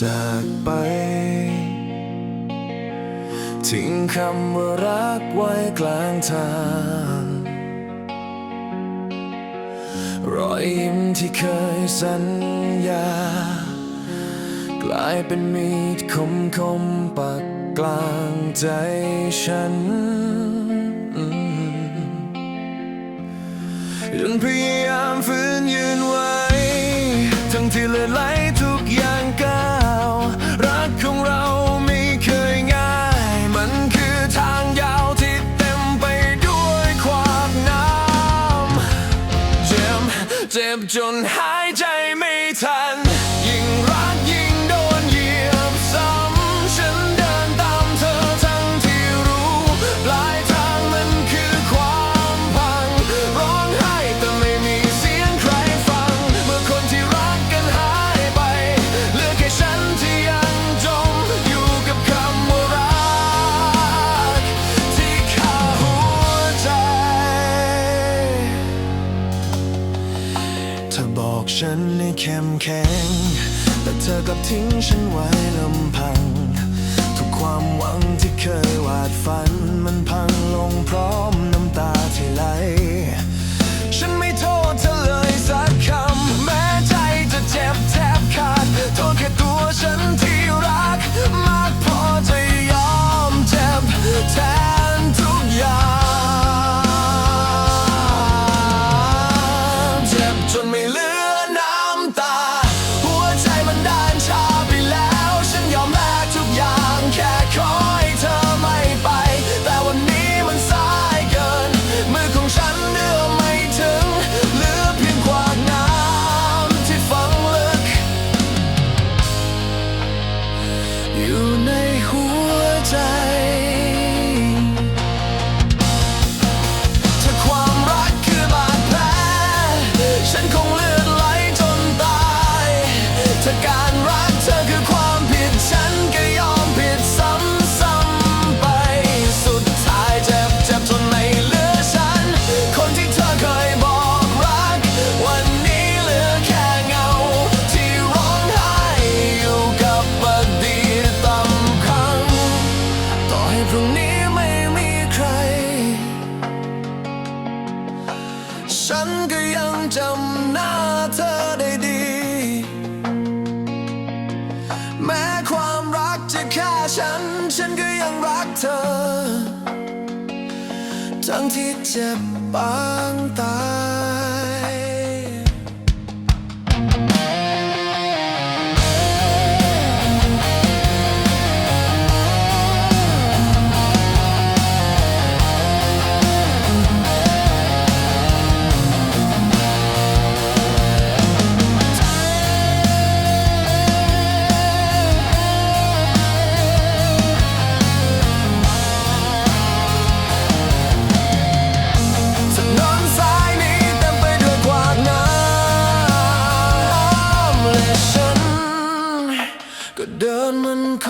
จากไป ทิ้งคำว่ารักไว้กลางทาง รอยยิ้มที่เคยสัญญา กลายเป็นมีดคมคมปักกลางใจฉันยังพยายามฝืนยืนไว้ ทั้งที่เลือดไหล 还摘ยใฉันให้เข้มแข็ง แต่เธอกลับทิ้งฉันไว้ลำพัง ทุกความหวังที่เคยวาดฝันมันพังลงพร้อม จำหน้าเธอได้ดี แม้ความรักจะฆ่าฉัน ฉันก็ยังรักเธอ ทั้งที่เจ็บบางตา เดินมันค